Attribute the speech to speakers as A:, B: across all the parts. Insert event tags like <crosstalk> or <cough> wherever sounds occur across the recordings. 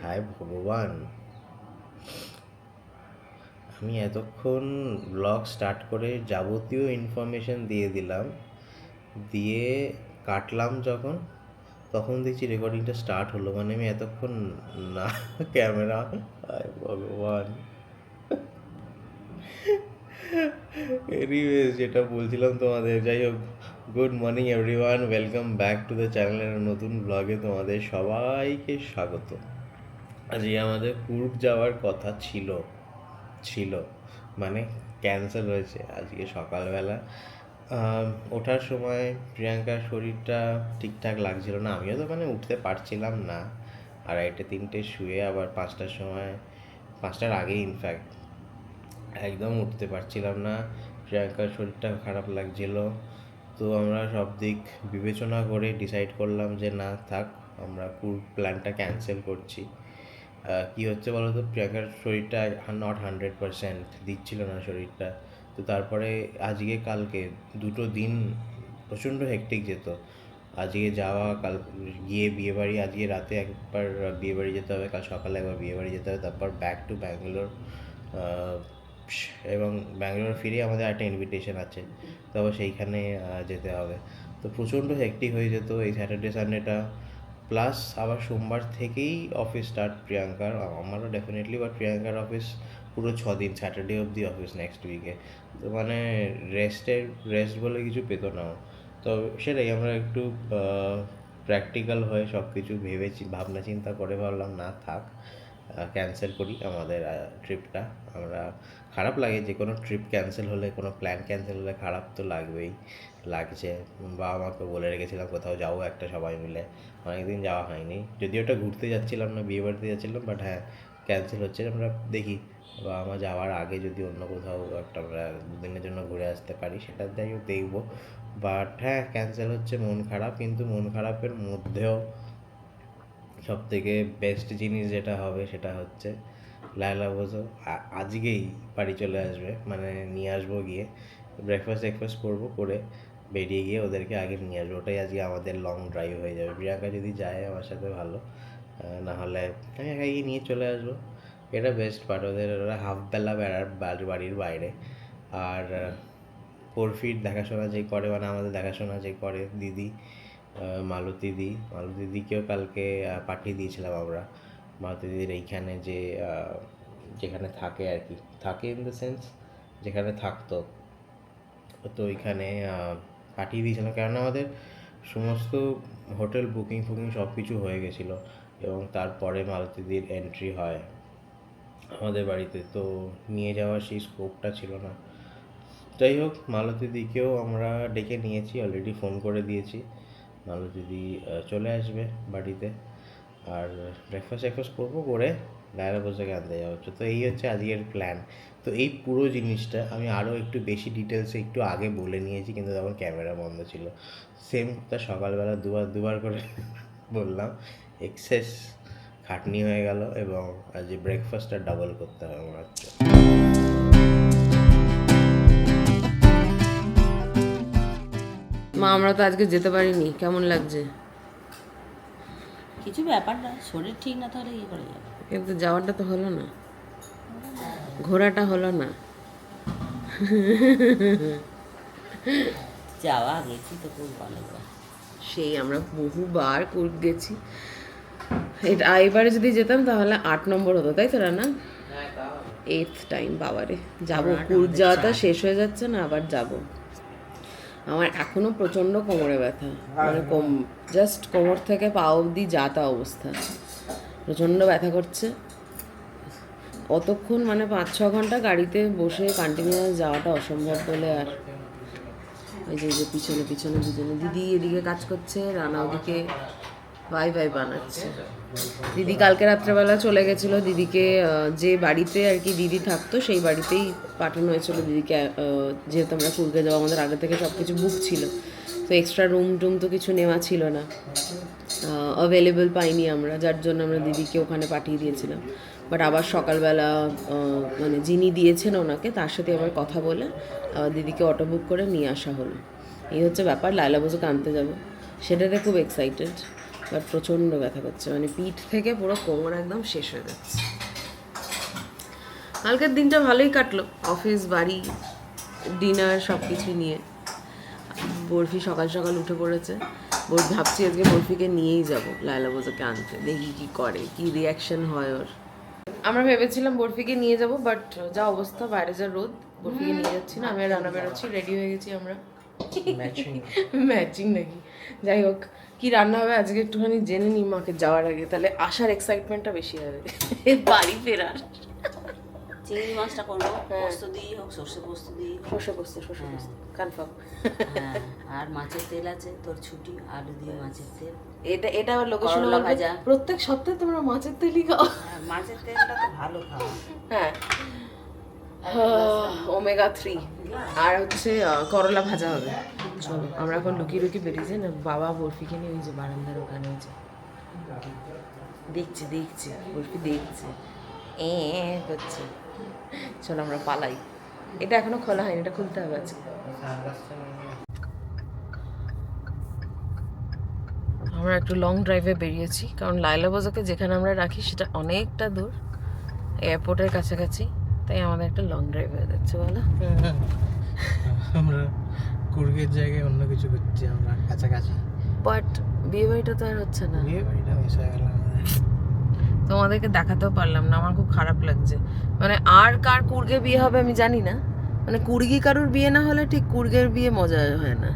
A: হায় ভগবান। আমি এতক্ষণ ব্লগ স্টার্ট করে যাবতীয় ইনফরমেশন দিয়ে দিলাম, দিয়ে কাটলাম যখন, তখন দেখছি রেকর্ডিংটা স্টার্ট হলো। মানে আমি এতক্ষণ না ক্যামেরা হায় ভগবান। যেটা বলছিলাম তোমাদের, যাই হোক good morning everyone welcome back to the চ্যানেলের নতুন ব্লগে তোমাদের সবাইকে স্বাগত। আজকে আমাদের কুর্গ যাওয়ার কথা ছিল ছিল মানে ক্যান্সেল হয়েছে আজকে সকালবেলা। ওঠার সময় প্রিয়াঙ্কার শরীরটা ঠিকঠাক লাগছিল না, আমিও তো মানে উঠতে পারছিলাম না। আড়াইটে, তিনটে শুয়ে আবার পাঁচটার সময়, পাঁচটার আগেই ইনফ্যাক্ট একদম উঠতে পারছিলাম না। প্রিয়াঙ্কার শরীরটা খারাপ লাগছিল। তো আমরা সব দিক বিবেচনা করে ডিসাইড করলাম যে না, থাক, আমরা পুরো প্ল্যানটা ক্যান্সেল করছি। কি হচ্ছে বলো তো প্রিয়াঙ্কার শরীরটা নট হান্ড্রেড পারসেন্ট দিচ্ছিল না শরীরটা। তো তারপরে আজকে কালকে দুটো দিন প্রচণ্ড হেকটিক যেত। আজকে যাওয়া, কাল গিয়ে বিয়েবাড়ি, আজকে রাতে একবার বিয়েবাড়ি যেতে হবে, কাল সকালে একবার বিয়েবাড়ি যেতে হবে, তারপর ব্যাক টু ব্যাঙ্গালোর এবং ব্যাঙ্গালোর ফিরে আমাদের একটা ইনভিটেশন আছে। তবে সেইখানে যেতে হবে। তো প্রচণ্ড হেকটিক হয়ে যেত এই স্যাটারডে সানডেটা প্লাস আবার সোমবার থেকেই অফিস স্টার্ট প্রিয়াঙ্কার আমারও ডেফিনেটলি বা প্রিয়াঙ্কার অফিস পুরো ছ দিন স্যাটারডে অবধি অফিস নেক্সট উইকে তো মানে রেস্টের রেস্ট বলে কিছু পেত না তো সেটাই আমরা একটু প্র্যাকটিক্যাল হয়ে সব কিছু ভেবে ভাবনা চিন্তা করে ভাবলাম, না থাক। ক্যান্সেল করি আমাদের ট্রিপটা আমরা খারাপ লাগে, যে কোনো ট্রিপ ক্যান্সেল হলে, কোনো প্ল্যান ক্যান্সেল হলে খারাপ তো লাগবেই, লাগছে। বাবা মাকে বলে রেখেছিলাম কোথাও যাব একটা সবাই মিলে। অনেকদিন যাওয়া হয়নি। যদিও ওটা ঘুরতে যাচ্ছিলাম না, বিয়ে বাড়িতে যাচ্ছিলাম বাট হ্যাঁ ক্যান্সেল হচ্ছে। আমরা দেখি বাবা মা যাওয়ার আগে যদি অন্য কোথাও একটা আমরা দুদিনের জন্য ঘুরে আসতে পারি, সেটা যাই হোক, দেখব। বাট হ্যাঁ ক্যান্সেল হচ্ছে, মন খারাপ। কিন্তু মন খারাপের মধ্যেও সব থেকে বেস্ট জিনিস যেটা হবে সেটা হচ্ছে লায়লা বোঝো। আজকেই বাড়ি চলে আসবে মানে নিয়ে আসব গিয়ে। ব্রেকফাস্ট ব্রেকফাস্ট করব করে বেরিয়ে গিয়ে ওদেরকে আগে নিয়ে আসব। ওটাই আজকে আমাদের লং ড্রাইভ হয়ে যাবে। প্রিয়াঙ্কা যদি যায় আমার সাথে ভালো না হলে একা গিয়ে নিয়ে চলে আসব। এটা বেস্ট পার্ট ওদের ওরা হাফ বেলা বেড়ার বাড়ি- বাড়ির বাইরে। আর ফিট দেখাশোনা যে করে মানে আমাদের দেখাশোনা যে করে দিদি মালতী দি। মালতী দিকেও কালকে পাঠিয়ে দিয়েছিলাম আমরা। মালতী দিদির এইখানে যে যেখানে থাকে আর কি। থাকে ইন দ্য সেন্স যেখানে থাকতো। তো ওইখানে পাঠিয়ে দিয়েছিলাম। কেননা আমাদের সমস্ত হোটেল, বুকিং ফুকিং সব কিছু হয়ে গেছিল এবং তারপরে মালতীদির এন্ট্রি হয় আমাদের বাড়িতে। তো নিয়ে যাওয়ার সেই স্কোপটা ছিল না। যাই হোক, মালতী দিকেও আমরা ডেকে নিয়েছি। অলরেডি ফোন করে দিয়েছি। মালতী দি আহ, চলে আসবে বাড়িতে। আর ব্রেকফাস্ট ব্রেকফাস্ট করব করে লায়লা বসে আনতে যাওয়া হচ্ছে তো এই হচ্ছে আজকের প্ল্যান তো এই পুরো জিনিসটা আমি আরও একটু বেশি ডিটেলসে একটু আগে বলে নিয়েছি কিন্তু তখন ক্যামেরা বন্ধ ছিল। সেম তা সকালবেলা দুবার দুবার করে <laughs> বললাম। এক্সেস খাটনি হয়ে গেল এবং আজ ব্রেকফাস্টটা ডাবল করতে হবে আমার হচ্ছে
B: মা আমরা তো আজকে যেতে পারিনি। কেমন লাগছে?
C: কিছু ব্যাপার না শরীর ঠিক না তাহলে কি করে যাবে?
B: কিন্তু যাওয়াটা তো হলো না। ঘোরাটা হলো না।
C: যাওয়া গেছি তো খুব ভালো
B: সেই আমরা বহুবার কুর্গ গেছি। এটা এবারে যদি যেতাম তাহলে আট নম্বর হতো তাই তো না এইথ টাইম বাবারে। যাব কুর্গ যাওয়াটা শেষ হয়ে যাচ্ছে না আবার যাব। আমার এখনও প্রচণ্ড কোমরে ব্যথা। মানে কোম জাস্ট কোমর থেকে পা অবধি যাতা অবস্থা। প্রচণ্ড ব্যথা করছে। অতক্ষণ মানে পাঁচ, ছ ঘণ্টা গাড়িতে বসে কন্টিনিউয়াস যাওয়াটা অসম্ভব বলে আর। ওই যে যে পিছনে পিছনে দুজনে। দিদি এদিকে কাজ করছে, রানা ওদিকে ভাই ভাই বানাচ্ছে। দিদি কালকে রাত্রেবেলা চলে গেছিল। দিদিকে যে বাড়িতে আর কি দিদি থাকতো সেই বাড়িতেই পাঠানো হয়েছিল দিদিকে যেহেতু আমরা কুলকে যাওয়া আমাদের আগে থেকে সব কিছু বুক ছিল। তো এক্সট্রা রুম টুম তো কিছু নেওয়া ছিল না। অ্যাভেলেবেল পাইনি আমরা যার জন্য আমরা দিদিকে ওখানে পাঠিয়ে দিয়েছিলাম। বাট আবার সকালবেলা মানে যিনি দিয়েছেন ওনাকে তার সাথে আবার কথা বলে আহ, দিদিকে অটো বুক করে নিয়ে আসা হলো। এই হচ্ছে ব্যাপার লায়লা বসুকে আনতে যাবে। সেটাতে খুব এক্সাইটেড বাট প্রচণ্ড ব্যথা করছে। মানে পিঠ থেকে পুরো কোমর একদম শেষ হয়ে যাচ্ছে। কালকের দিনটা ভালোই কাটলো। অফিস বাড়ি ডিনার সব কিছু নিয়ে। বরফি সকাল সকাল উঠে পড়েছে। বোর ভাবছি আজকে বরফিকে নিয়েই যাব লায়লা বোঝাকে আনতে। দেখি কি করে কি রিয়াকশন হয় ওর। আমরা ভেবেছিলাম বরফিকে নিয়ে যাব বাট যা অবস্থা বাইরে যা রোদ বরফিকে নিয়ে যাচ্ছি না। আমি আর রান্না বেরোচ্ছি রেডি হয়ে গেছি আমরা। ম্যাচিং <laughs> নাকি? যাই হোক কি রান্না হবে? আজকে একটুখানি জেনে নিই মাকে যাওয়ার আগে। তাহলে আসার এক্সাইটমেন্টটা বেশি হবে। বাড়ি ফেরার।
C: চিংড়ি মাছটা করব পোস্ত দিয়ে হোক সর্ষে পোস্ত দিয়ে হোক।
B: সর্ষে পোস্ত সর্ষে পোস্ত। কনফার্ম
C: হ্যাঁ আর মাছের তেল আছে তোর ছুটি আলু দিয়ে মাছের তেল।
B: এটা এটা আবার লোকেশন
C: করলা ভাজা।
B: প্রত্যেক সপ্তাহে তোমরা মাছের তেলই খাও।
C: হ্যাঁ, মাছের তেলটা তো ভালো খাওয়া।
B: হ্যাঁ। ওমেগা থ্রি আর হচ্ছে করলা ভাজা হবে। চলো, আমরা এখন লুকিয়ে লুকিয়ে বেরিয়েছি না, বাবা বরফিকে নিয়ে ওই যে বারান্দার ওখানে ওই যে দেখছে দেখছে, বরফি দেখছে। এ, করছে। চলো, আমরা পালাই। এটা এখনও খোলা হয়নি, এটা খুলতে হবে আজকে। আমরা একটু লং ড্রাইভে বেরিয়েছি, কারণ লাইলা বাজাকে যেখানে আমরা রাখি, সেটা অনেকটা দূর। এয়ারপোর্টের কাছাকাছি। তাই আমাদের একটা লং ড্রাইভ হয়ে যাচ্ছে বলো। <laughs>
D: আমরা কুর্গের জায়গায় অন্য কিছু করছি আমরা কাছাকাছি।
B: বাট বিয়ে বাড়িটা তো আর হচ্ছে না।
D: বিয়ে বাড়িটা মিস হয়ে গেল
B: তোমাদেরকে দেখাতেও পারলাম না আমার খুব খারাপ লাগছে। মানে আর কার কুর্গে বিয়ে হবে আমি জানি না। মানে কুর্গি কারুর বিয়ে না হলে ঠিক কুর্গের বিয়ে মজা হয় না।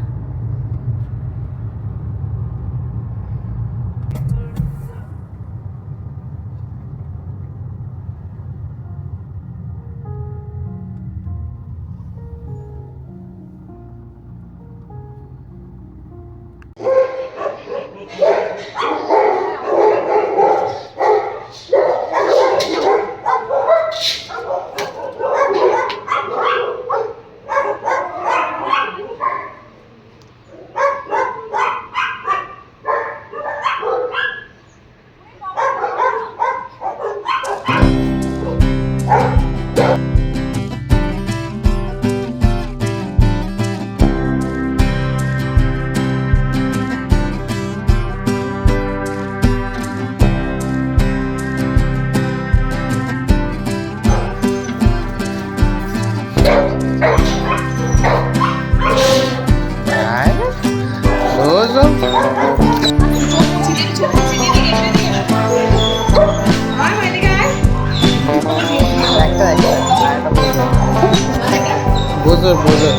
D: বোঝো বোঝো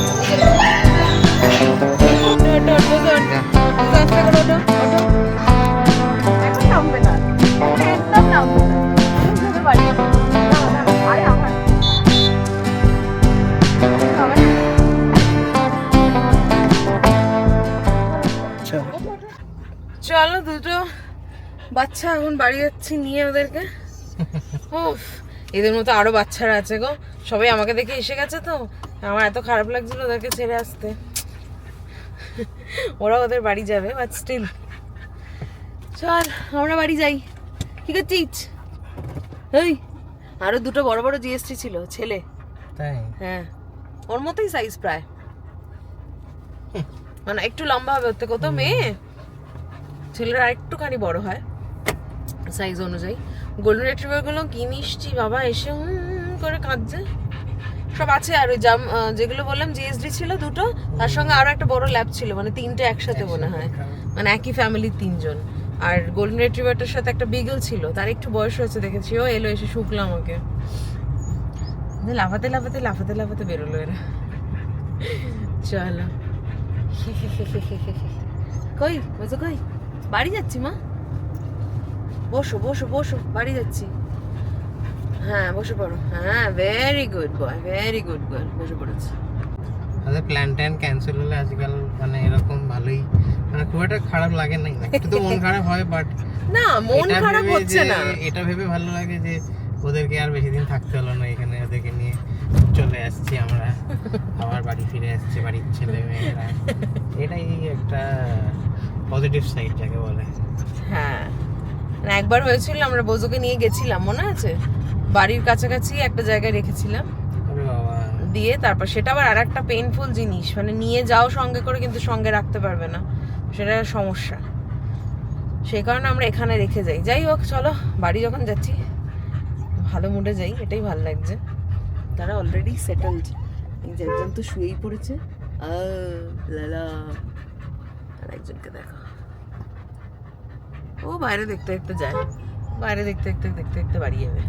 B: বাচ্চা এখন বাড়ি যাচ্ছি নিয়ে ওদেরকে। উফ, এদের মতো আরও বাচ্চারা আছে গো। সবাই আমাকে দেখে এসে গেছে তো। আমার এত খারাপ লাগছিল ওদেরকে ছেড়ে আসতে। ওরা ওদের বাড়ি যাবে বাট স্টিল চল আমরা বাড়ি যাই। কি করছিস ওই আরও দুটো বড় বড় জিএসটি ছিল ছেলে।
D: তাই?
B: হ্যাঁ। ওর মতোই সাইজ প্রায়। মানে একটু লম্বা হবে ওর থেকে ও তো মেয়ে। ছেলেরা একটুখানি বড় হয়। সাইজ অনুযায়ী। গোল্ডেন রিট্রিভারগুলো কি মিষ্টি বাবা এসে করে কাঁদছে। সব আছে আর ওই জাম যেগুলো বললাম জিএসডি ছিল দুটো তার সঙ্গে আরও একটা বড় ল্যাব ছিল মানে তিনটে একসাথে মনে হয়। মানে একই ফ্যামিলির তিনজন। আর গোল্ডেন রিট্রিভারটার সাথে একটা বিগল ছিল তার একটু বয়স হয়েছে দেখেছি। ও এলো এসে শুকলো আমাকে। লাফাতে লাফাতে লাফাতে লাফাতে বেরোলো এরা। চলো। <laughs> কই কই? বাড়ি যাচ্ছি মা? বসো বসো বসো বাড়ি যাচ্ছি। হ্যাঁ বসে পড়ো। হ্যাঁ very good boy very good girl বসে পড়েছে।
D: আমাদের প্ল্যান ট্যান ক্যান্সেল হলে আজকাল মানে এরকম ভালোই মানে খুব একটা খারাপ লাগে না একটু তো মন খারাপ হয় বাট
B: না মন খারাপ হচ্ছে না।
D: এটা ভেবে ভালো লাগে যে ওদেরকে আর বেশি দিন থাকতে হলো না এখানে ওদেরকে নিয়ে চলে আসছি আমরা। আবার বাড়ি ফিরে আসছি বাড়ির ছেলে মেয়েরা। এটাই একটা পজিটিভ সাইড যাকে বলে।
B: হ্যাঁ। একবার হয়েছিল আমরা বোঝোকে নিয়ে গেছিলাম মনে আছে? বাড়ির কাছাকাছি একটা জায়গায় রেখেছিলাম।
D: বাবা।
B: দিয়ে তারপর সেটা আবার আর একটা পেইনফুল জিনিস মানে নিয়ে যাও সঙ্গে করে কিন্তু সঙ্গে রাখতে পারবে না। সেটা সমস্যা। সেই কারণে আমরা এখানে রেখে যাই। যাই হোক চলো বাড়ি যখন যাচ্ছি ভালো মুডে যাই এটাই ভালো লাগছে। তারা অলরেডি সেটেলড এই যে একজন তো শুয়েই পড়েছে। লালা। আর একজনকে দেখো। ও বাইরে দেখতে দেখতে যায়। বাইরে দেখতে দেখতে দেখতে দেখতে বাড়ি যাবে।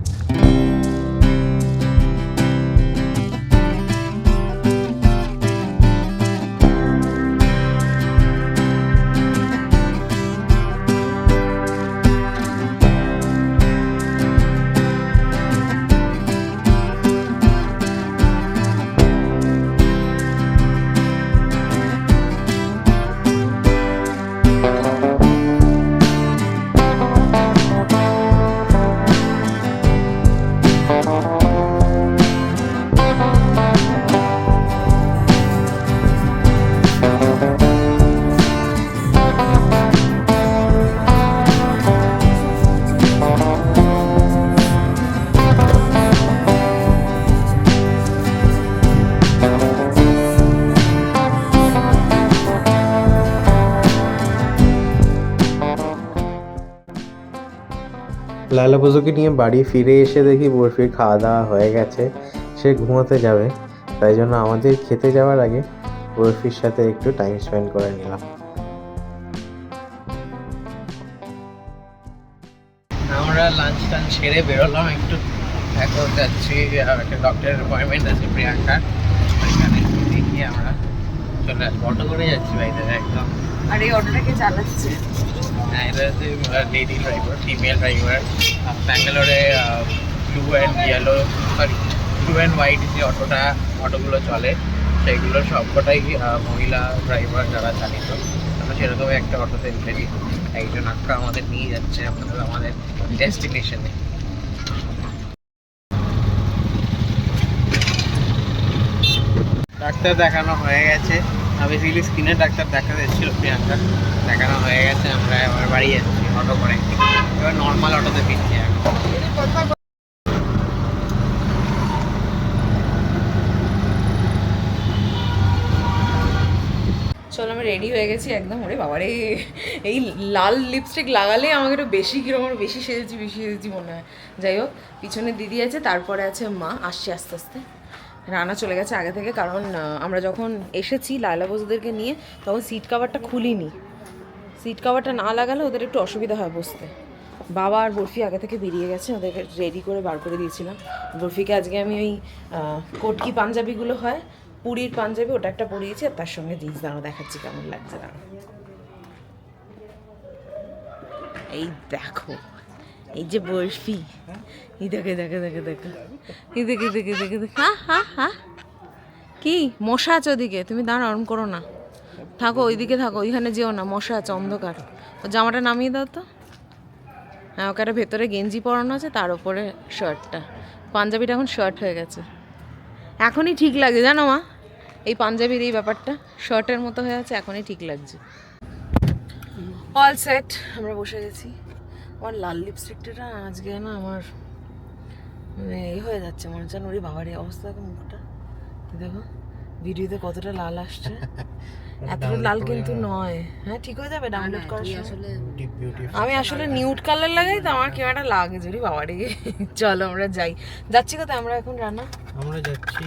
E: লালা পুজোকে নিয়ে বাড়ি ফিরে এসে দেখি বরফির খাওয়া দাওয়া হয়ে গেছে। সে ঘুমোতে যাবে। তাই জন্য আমাদের খেতে যাওয়ার আগে বরফির সাথে একটু টাইম স্পেন্ড করে নিলাম।
A: আমরা লাঞ্চ টাঞ্চ সেরে বেরোলাম একটু এখন যাচ্ছি একটা ডক্টরের অ্যাপয়েন্টমেন্ট আছে প্রিয়াঙ্কার। ওইখানে দেখি আমরা। চলে আসব। অটো করে যাচ্ছি বাইরে একদম।
B: আর এই অটোটাকে চালাচ্ছে?
A: এটা হচ্ছে লেডি ড্রাইভার ফিমেল ড্রাইভার ব্যাঙ্গালোরে blue and yellow sorry blue and white যে অটোটা, অটোগুলো চলে, সেগুলো সবকটাই মহিলা ড্রাইভার যারা চালিত। আমরা সেরকম একটা অটোতে উঠেছি একজন আক্কা আমাদের নিয়ে যাচ্ছে, আমাদের আমাদের ডেস্টিনেশনে ডাক্তার দেখানো হয়ে গেছে। বেসিক্যালি স্কিনের ডাক্তার দেখাতে এসেছিল প্রিয়াঙ্কা। দেখানো হয়ে গেছে, আমরা এবার বাড়ি যাচ্ছি অটো করে। এবার নর্মাল অটোতে ফিরছি এখন।
B: চলো, আমি রেডি হয়ে গেছি একদম। ওরে বাবারে, এই লাল লিপস্টিক লাগালে আমাকে একটু বেশি কীরকম বেশি সেজেছি বেশি সেজেছি মনে হয়। যাই হোক, পিছনে দিদি আছে, তারপরে আছে মা। আসছে আস্তে আস্তে। রানা চলে গেছে আগে থেকে, কারণ আমরা যখন এসেছি লায়লা বসুদেরকে নিয়ে, তখন সিট কাভারটা খুলিনি। সিট কাভারটা না লাগালে ওদের একটু অসুবিধা হয় বসতে। বাবা আর বরফি আগে থেকে বেরিয়ে গেছে, ওদেরকে রেডি করে বার করে দিয়েছিলাম। বরফিকে আজকে আমি ওই কোটকি পাঞ্জাবিগুলো হয়, পুরীর পাঞ্জাবি, ওটা একটা পরিয়েছি, আর তার সঙ্গে জিন্স দাঁড়ো দেখাচ্ছি কেমন লাগছে দাঁড়ো এই দেখো এই যে বরফি। দেখে দেখে দেখে দেখে। এই দেখে দেখে দেখে দেখে। হা হা হা। কি? মশা আছে ওদিকে। তুমি দাঁড়া ওরম করো না। থাকো, ওইদিকে থাকো। ওইখানে যেও না। মশা আছে, অন্ধকার। ও জামাটা নামিয়ে দাও তো। হ্যাঁ ওকে একটা ভেতরে গেঞ্জি পরানো আছে, তার উপরে শার্টটা। পাঞ্জাবিটা এখন শার্ট হয়ে গেছে। এখনই ঠিক লাগছে, জানো মা? এই পাঞ্জাবির এই ব্যাপারটা শার্টের মতো হয়ে আছে, এখনই ঠিক লাগছে। অল সেট আমরা বসে গেছি। আমার লাল লিপস্টিকটা না আজকে না আমার মানে এ হয়ে যাচ্ছে মনে হচ্ছে ওরে বাবার এই অবস্থা দেখো মুখটা। দেখো ভিডিওতে কতটা লাল আসছে। <laughs> এতটা লাল কিন্তু নয়। হ্যাঁ ঠিক হয়ে যাবে ডাউনলোড করার সময়। আমি আসলে নিউট কালার লাগাই তো আমার কেউ একটা লাগে যদি বাবারে। <laughs> চলো আমরা যাই। যাচ্ছি কোথায়? আমরা এখন রান্না
A: আমরা যাচ্ছি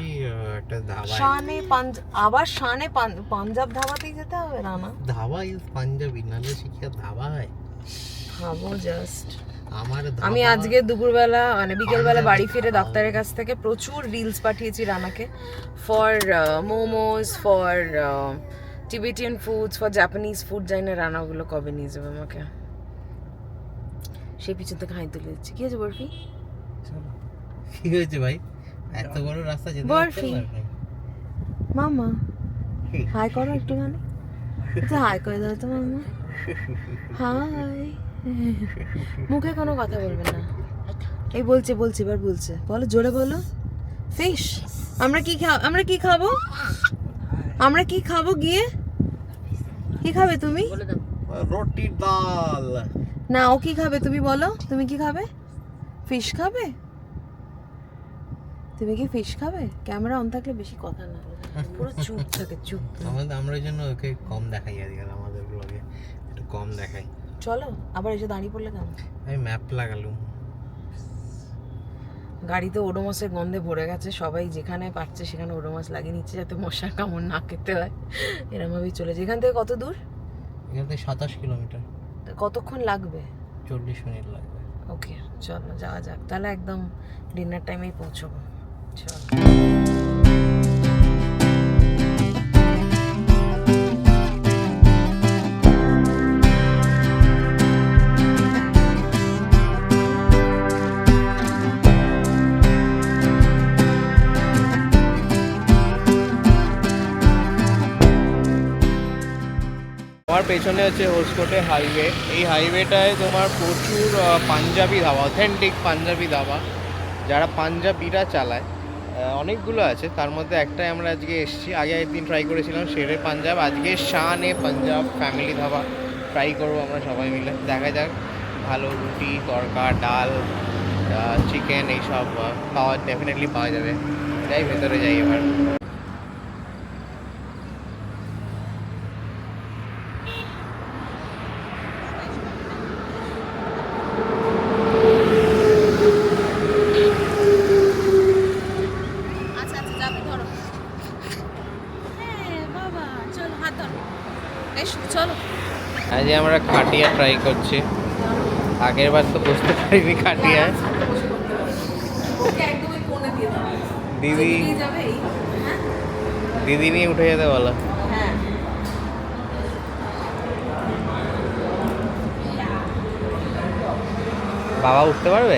A: একটা
B: শানে পাঞ্জ আবার শানে পাঞ্জাব ধাবাতেই যেতে হবে রানা?
A: ধাবা ইজ পাঞ্জাবি নালে শিক্ষা ধাবা হয়।
B: খাব জাস্ট
A: আমার
B: আমি আজকে দুপুরবেলা মানে বিকেলবেলা বাড়ি ফিরে ডাক্তারের কাছ থেকে প্রচুর রিলস পাঠিয়েছি রানাকে for momos for Tibetan foods for Japanese food জানি না রানা ওগুলো কবে নিয়ে যাবে আমাকে। সেই পিছন থেকে হাই তুলে দিচ্ছি। কি হয়েছে বরফি?
A: কি হয়েছে ভাই? এত বড় রাস্তা যেতে
B: বরফি। মামা হাই করো <laughs> একটুখানি। একটু হাই করে দাও তো মামা। হাই। <laughs> মুখে কোনো কথা বলবে না। এই বলছে বলছে এবার বলছে। বলো জোরে বলো। ফিশ আমরা কি খা আমরা কি খাব? আমরা কি খাব গিয়ে? কি খাবে তুমি?
A: রুটি ডাল।
B: না ও কি খাবে তুমি বলো। তুমি কি খাবে? ফিশ খাবে? তুমি কি ফিশ খাবে? ক্যামেরা অন থাকলে বেশি কথা না পুরো চুপ থাকে চুপ।
A: আমাদের আমরা জন্য ওকে কম দেখাই আজকাল আমাদের ব্লগে একটু কম দেখাই।
B: চলো আবার এসে দাঁড়িয়ে পড়লে কেন
D: আমি ম্যাপ লাগালুম।
B: গাড়িতে ওডোমাসের গন্ধে ভরে গেছে সবাই যেখানে পাচ্ছে সেখানে ওডোমাস লাগিয়ে নিচ্ছে যাতে মশার কামড় না খেতে হয়। এরমভাবেই চলেছে। এখান থেকে কত দূর?
D: এখান থেকে সাতাশ কিলোমিটার।
B: কতক্ষণ লাগবে?
D: চল্লিশ মিনিট লাগবে।
B: ওকে চলো যাওয়া যাক। তাহলে একদম ডিনার টাইমেই পৌঁছবো। চলো।
A: আমার পেছনে হচ্ছে হোসকোটে হাইওয়ে। এই হাইওয়েটায় তোমার প্রচুর পাঞ্জাবি ধাবা অথেন্টিক পাঞ্জাবি ধাবা, যারা পাঞ্জাবিরা চালায় অনেকগুলো আছে। তার মধ্যে একটাই আমরা আজকে এসেছি। আগে একদিন ট্রাই করেছিলাম শেরে পাঞ্জাব। আজকে শান এ পাঞ্জাব ফ্যামিলি ধাবা ট্রাই করব আমরা সবাই মিলে। দেখা যাক, ভালো রুটি, তরকা, ডাল চিকেন এইসব পাওয়া ডেফিনেটলি পাওয়া যাবে। যাই, ভেতরে যাই এবার
B: আচ্ছা আচ্ছা যাবে ধরো হ্যাঁ বাবা চলো হাত ধরো এসো চলো
A: আজ আমরা খাটিয়া ট্রাই করছি। আগের বার তো বুঝতে পারিনি খাটিয়া।
B: দাও
A: দিদি
B: হ্যাঁ?
A: দিদি নিয়ে উঠে যেতে বলো।
B: হ্যাঁ।
A: বাবা উঠতে পারবে?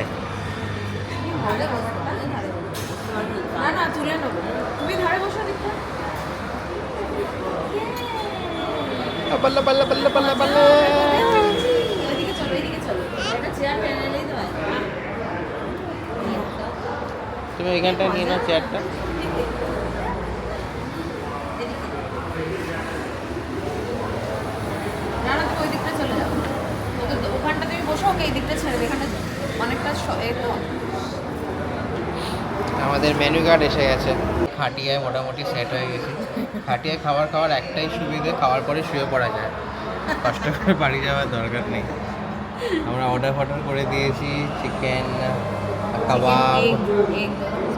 B: চেয়ার টেনে নিলেই তো হয়
A: তুমি ওইখানটা নিয়ে নাও চেয়ারটা
B: ওখানটা তুমি বসো, ওকে এই দিকটা ছেড়ে দে। এখানটা অনেকটা এ তো
A: আমাদের মেনু কার্ড এসে গেছে। খাটিয়ায় মোটামুটি সেট হয়ে গেছি। খাটিয়ায় খাবার খাওয়ার একটাই সুবিধে খাওয়ার পরে শুয়ে পড়া যায়। কষ্ট করে বাড়ি যাওয়ার দরকার নেই। আমরা অর্ডার ফর্ডার করে দিয়েছি চিকেন কাবাব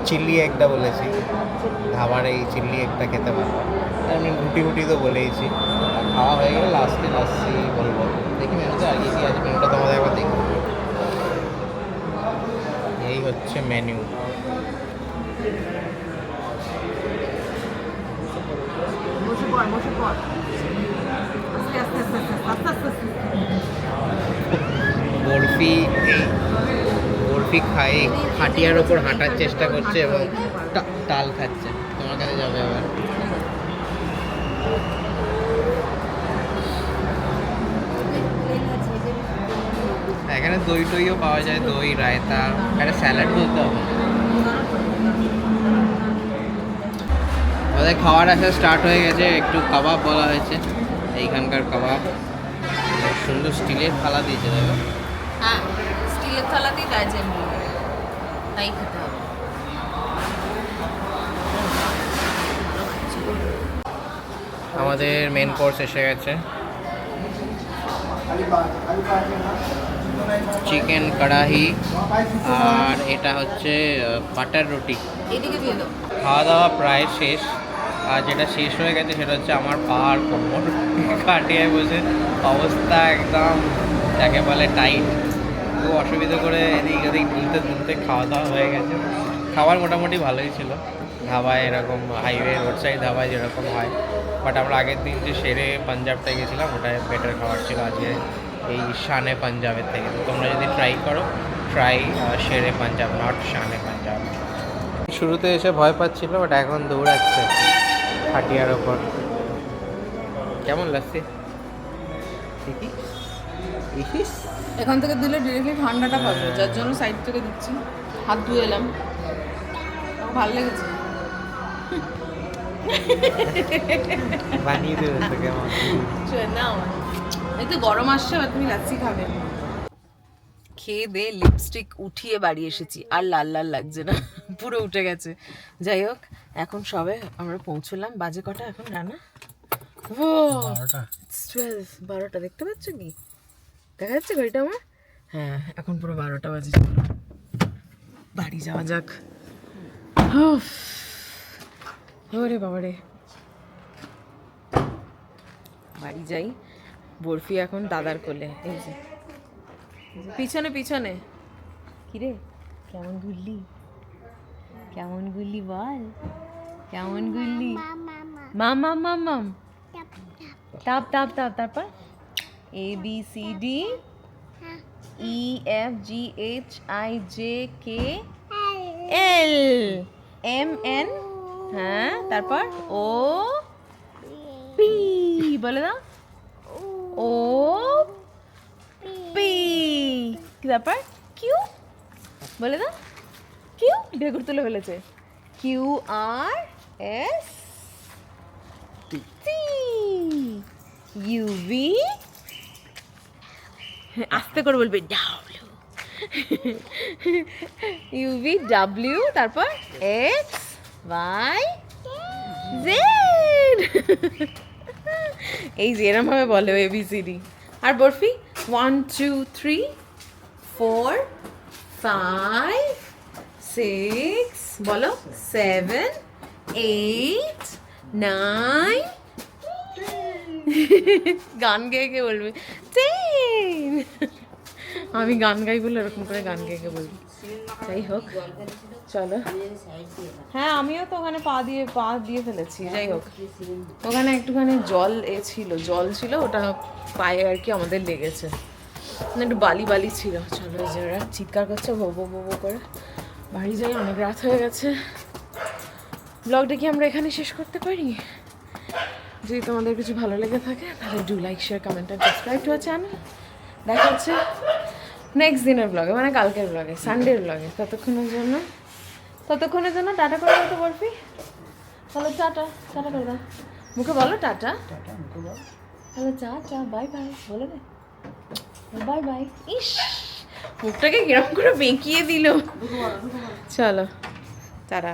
A: চিলি একটা বলেছি। ধাবার এই চিলি একটা খেতে পারব। আমি রুটি ফুটি তো বলেইছি। আর খাওয়া হয়ে গেলে লাস্টে লাস্সি বলব। দেখি মেনুতে আর কি আছে মেনুটা তোমাদের একবার দেখি। এই হচ্ছে মেনু
B: আস্তে আস্তে
A: বরফি বরফি খাই খাটিয়ার ওপর হাঁটার চেষ্টা করছে এবং তাল খাচ্ছে। তোমার কাছে যাবে এবার। এখানে দই টইও পাওয়া যায়, দই, রায়তা, একটা স্যালাড বলতে হবে। আমাদের খাওয়ার আসা স্টার্ট হয়ে গেছে। একটু কাবাব বলা হয়েছে। এইখানকার কাবাব। সুন্দর স্টিলের থালা দিয়েছে দেখো।
B: হ্যাঁ স্টিলের থালাতেই দেয় জেনারেলি তাই খেতে হবে।
A: আমাদের মেন কোর্স এসে গেছে। চিকেন কড়াহি। আর এটা হচ্ছে বাটার রুটি। খাওয়া দাওয়া প্রায় শেষ। আর যেটা শেষ হয়ে গেছে সেটা হচ্ছে আমার পাহাড় কোমর <laughs> কাটিয়ে বসে অবস্থা একদম যাকে বলে টাইট খুব অসুবিধা করে এদিক ওদিক দুলতে দুলতে খাওয়া দাওয়া হয়ে গেছে। খাবার মোটামুটি ভালোই ছিল। ধাবায় এরকম হাইওয়ে রোড সাইড ধাবায় যেরকম হয়। বাট আমরা আগের দিন যে সেরে পাঞ্জাবটায় গেছিলাম ওটাই বেটার খাবার ছিল আজকে এই শানে পাঞ্জাবের থেকে। তো তোমরা যদি ট্রাই করো ট্রাই শেরে পাঞ্জাব নট শানে পাঞ্জাব শুরুতে এসে ভয় পাচ্ছিল বাট এখন দৌড়াচ্ছে হাটিয়ার ওপর। কেমন লাগছে?
B: এখান থেকে দিলে ডিরেক্টলি ঠান্ডাটা পাবো যার জন্য সাইড থেকে দিচ্ছি। হাত ধুয়ে এলাম। আমার ভালো লেগেছে।
A: বানিয়ে দেবে তো কেমন?
B: না এই তো গরম আসছে তুমি লাচ্ছি খাবে। খেয়ে দে লিপস্টিক উঠিয়ে বাড়ি এসেছি। আর লাল লাল লাগছে না <laughs> পুরো উঠে গেছে। যাই হোক এখন সবে আমরা পৌঁছলাম বাজে কটা এখন রানা? ও
D: বারোটা।
B: টুয়েলভ বারোটা দেখতে পাচ্ছ কি? দেখা যাচ্ছে ঘড়িটা আমার? হ্যাঁ এখন পুরো বারোটা বাজে বাড়ি যাওয়া যাক। ওরে বাবা রে বাড়ি যাই বরফি এখন দাদার কোলে এই যে। পিছনে পিছনে। কিরে? কেমন ঘুরলি কেমন ঘুরলি বল? কেমন ঘুরলি মাম মাম মাম মাম। তাপ তাপ তাপ, তারপর? A B C D E F G H I J K L M N হ্যাঁ তারপর? ও পি বলে দাও। ও কি তারপর কিউ? বলে দাও। কিউ? ঢেকুর তুলে ফেলেছে। Q R S T. UV আস্তে করে বলবে ডাব্লিউ ইউভি ডাব্লিউ তারপর এক্স, ওয়াই, জেড। এই যে এরমভাবে বলে এবিসিডি আর barfi, one, two, three. Four five six বলো সেভেন এইট নাইন গান গেয়ে গিয়ে বলবে টেন আমি গান গাই বলে এরকম করে গান গেয়ে গিয়ে বলবি। যাই হোক, চলো। হ্যাঁ আমিও তো ওখানে পা দিয়ে পা দিয়ে ফেলেছি, যাই হোক। ওখানে একটুখানি জল এ ছিল, জল ছিল, ওটা পায়ে আর কি আমাদের লেগেছে। একটু বালি বালি ছিল। চলো এই যে ওরা চিৎকার করছে ভো ভো করে। বাড়ি যাই অনেক রাত হয়ে গেছে। ব্লগটা কি আমরা এখানে শেষ করতে পারি? যদি তোমাদের কিছু ভালো লেগে থাকে তাহলে do like share comment and subscribe to our channel দেখা হচ্ছে নেক্সট দিনের ব্লগে মানে কালকের ব্লগে সানডের ব্লগে ততক্ষণের জন্য ততক্ষণের জন্য টাটা করে দাও তো বরফি। বলো টাটা টাটা করে দাও। মুখে বলো টাটা। টাটা মুখে বলো। হ্যালো চা চা বাই বাই বলে দে বাই বাই ইস মুখটাকে কিরম করে বেঁকিয়ে দিল। চলো টাটা